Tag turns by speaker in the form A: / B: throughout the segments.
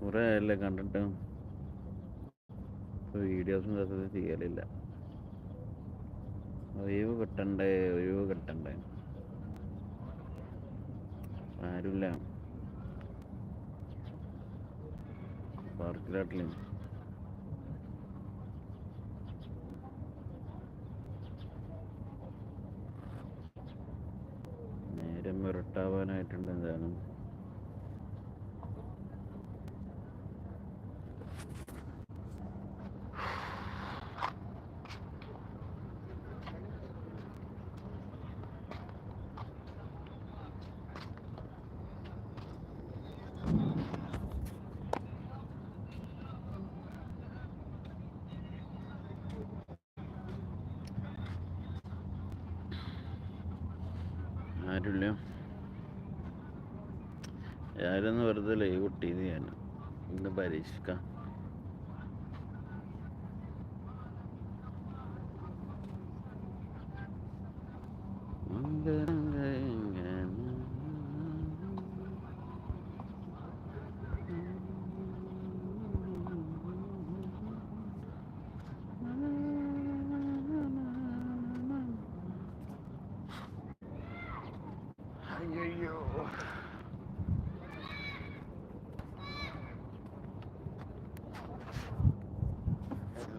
A: കുറേ ആയല്ലേ കണ്ടിട്ട്. വീഡിയോസും ഇതൊക്കെ ചെയ്യലില്ല. ഒഴിവ് കിട്ടണ്ടേ? ഒഴിവ് കിട്ടണ്ടേ? ആരുമില്ല പാർക്കിലാട്ടിലും ആരുമില്ല ഞാനൊന്ന് വെറുതെ ലൈവ് കിട്ടിയത് ഞാൻ. ഇന്ന് പരീക്ഷിക്കാം. അയ്യോ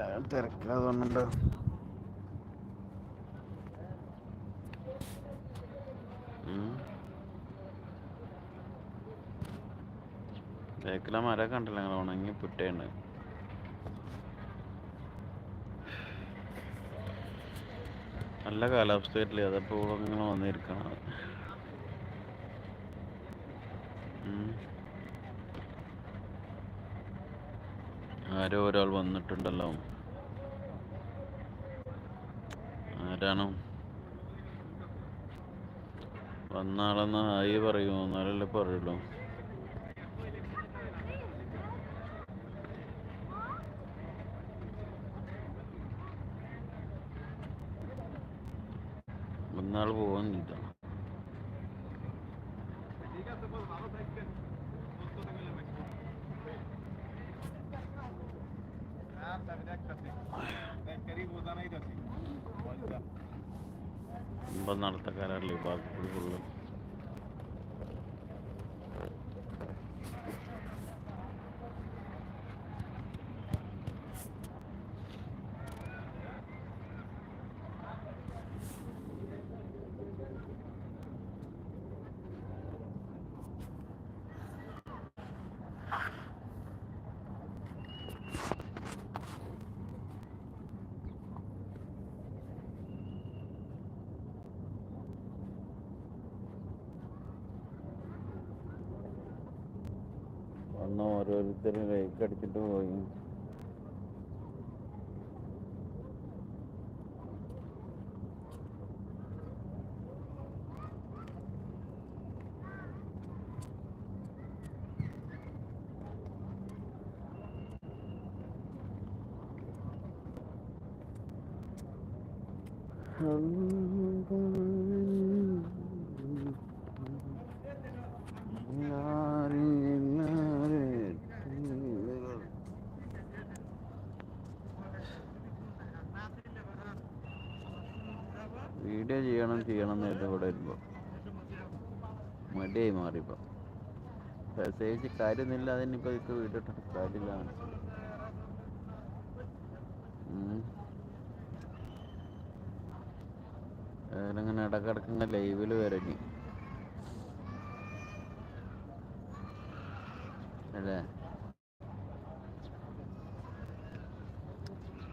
A: എല്ലാവരും തിരക്കിലാ തോന്നുന്നുണ്ട്. മരം കണ്ടില്ല ഞങ്ങൾ ഉണങ്ങി പുട്ടേണ്. നല്ല കാലാവസ്ഥ അതപ്പോൾ അതപ്പോ ഇങ്ങനെ വന്നിരിക്കണം. ആരോ ഒരാൾ വന്നിട്ടുണ്ടല്ലോ. ആരാണ് വന്നാളെന്ന് ആയി പറയൂ എന്നാലല്ലേ പറയുള്ളൂ. വന്നാൾ പോവാൻ ചെയ്ത. ഒമ്പത് നടത്തക്കാരല്ലേ ബാക്കി ഫുള്ള് വന്ന് ഓരോരുത്തരും ലൈക്ക് അടിച്ചിട്ട് പോയി. വീഡിയോ ചെയ്യണം ചെയ്യണം എന്നിട്ട് ഇവിടെ വരുമ്പോ മടിയായി മാറിപ്പോ. പ്രത്യേകിച്ച് കാര്യമൊന്നുമില്ല. അതിനിപ്പോ ഇപ്പൊ വീട്ടിട്ട് കാര്യമില്ല. അതിലിങ്ങനെ ഞാനിങ്ങനെ ഇടക്കിടക്ക് ഇങ്ങനെ ലൈവിൽ വരഞ്ഞു. അല്ലേ?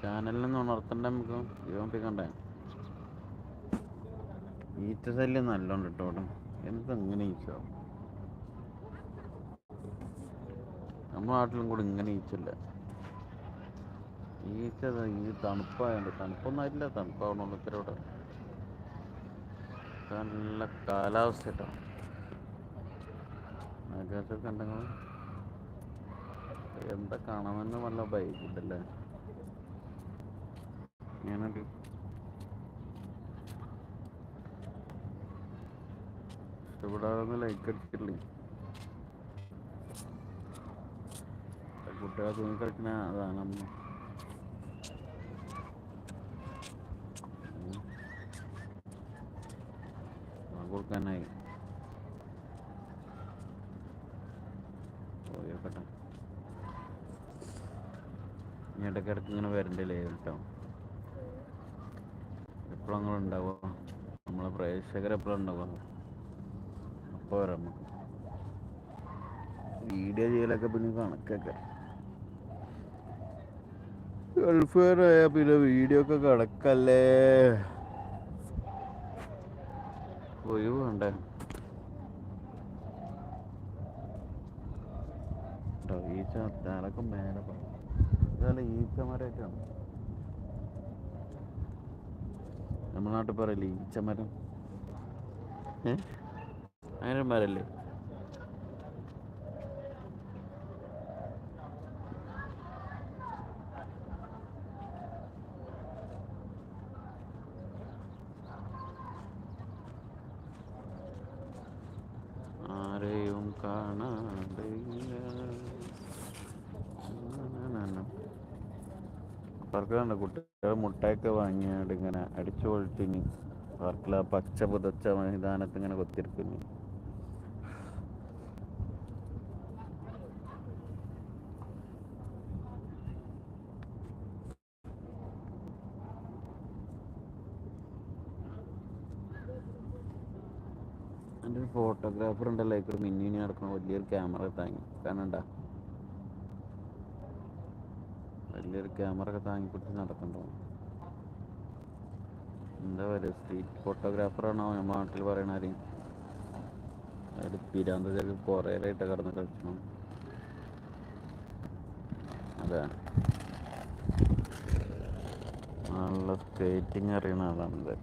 A: ചാനലിൽ നിന്ന് ഉണർത്തണ്ട നമുക്ക്. ജീവപ്പിക്കണ്ടേ ഈറ്റ ശല്യം നല്ലോണ്ട് കേട്ടോ എന്താ എന്തെങ്ങനെ ഈച്ചോ? നമ്മുടെ നാട്ടിലും കൂടെ ഇങ്ങനെ ഈച്ചല്ല ഈച്ച ഈ തണുപ്പായോണ്ട് തണുപ്പൊന്നും തണുപ്പാവണമല്ലോ ഇവിടെ നല്ല കാലാവസ്ഥ കേട്ടോ ആകാശമൊക്കെ ഉണ്ടെങ്കിൽ എന്താ കാണാമെന്ന് നല്ല ബൈക്കുണ്ടല്ലേ ഞാനൊരു ഒന്ന് ലൈക്ക് അടിച്ചിട്ടില്ലേ? കുട്ടികളെ തൂങ്ങി കളിക്കുന്ന അതാണ് അമ്മ. കൊടുക്കാനായി. പോയോക്കട്ടെ ഇനി ഇടയ്ക്കിടയ്ക്ക് ഇങ്ങനെ വരണ്ടല്ലേ കേട്ടോ? എപ്പോഴും ഉണ്ടാവുക. നമ്മളെ പ്രേക്ഷകർ എപ്പോഴും ഉണ്ടാവുക. അപ്പോൾ വരാം വീഡിയോ ചെയ്യലൊക്കെ പിന്നെ കണക്കൊക്കെ. ഗൾഫുകാരായ പിന്നെ വീഡിയോ ഒക്കെ കണക്കല്ലേ. ഒഴിവ് വേണ്ടേ ഈച്ച തലക്ക് മേലെ പറഞ്ഞു ഇതല്ല ഈച്ചമരൊക്കെയാണ് നമ്മുടെ നാട്ടിൽ പറയില്ലേ ഈച്ചമരം ഏ? അങ്ങനെ ഒരു മരല്ലേ ആരെയും കാണാതെ പാർക്കുണ്ട് കുട്ടികൾ മുട്ടയൊക്കെ വാങ്ങിയാണ്ട് ഇങ്ങനെ അടിച്ചു പൊളിച്ചിന് അവർക്കുള്ള പച്ച പുതച്ച മൈതാനത്ത് ഇങ്ങനെ കൊത്തിരിക്കുന്നു. എന്റെ ഒരു ഫോട്ടോഗ്രാഫർ ഉണ്ടല്ലോ മിന്നി നടക്കുന്ന വലിയൊരു ക്യാമറ താങ്ങി. കാണണ്ട വലിയൊരു ക്യാമറ ഒക്കെ താങ്ങി പിടിച്ച് നടക്കണ്ടോ? എന്താ പറയുക? സ്ട്രീറ്റ് ഫോട്ടോഗ്രാഫറാണോ നമ്മുടെ നാട്ടിൽ പറയണ ആരെയും അതായത് പിരാന്ത കുറേ ആയിട്ട് കിടന്ന് കളിച്ചു അതെ. നല്ല സ്കേറ്റിംഗ് അറിയണ ആളാണ് ഇത്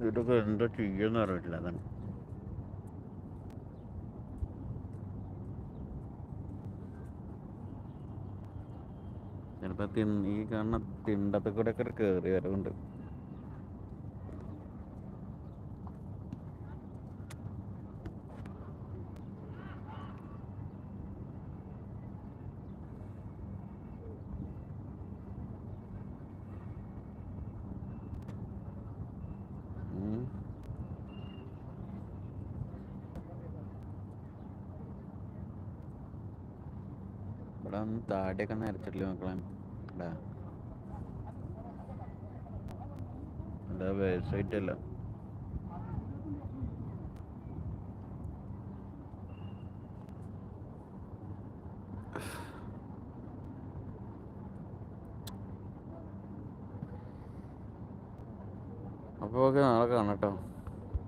A: ഇതൊക്കെ എന്താ ചെയ്യുമെന്ന് അറിയില്ല അതാണ് ചിലപ്പോൾ ഈ കാണുന്ന തിണ്ടത്തിൽ കൂടെ ഒക്കെ കയറി വരവുണ്ട്. ഇവിടെ ഒന്ന് താടിയൊക്കെ നരച്ചിട്ടില്ല മക്കളെ? ഇവിടെ എന്താ വേഴ്സായിട്ടല്ല അപ്പോൾ ഓക്കെ നാളെ കാണാം കേട്ടോ.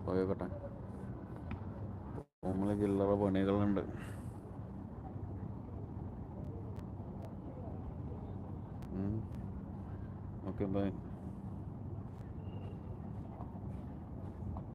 A: പോയോക്കട്ടെ നമ്മളെ ചില്ലറ പണികളുണ്ട്. Okay bye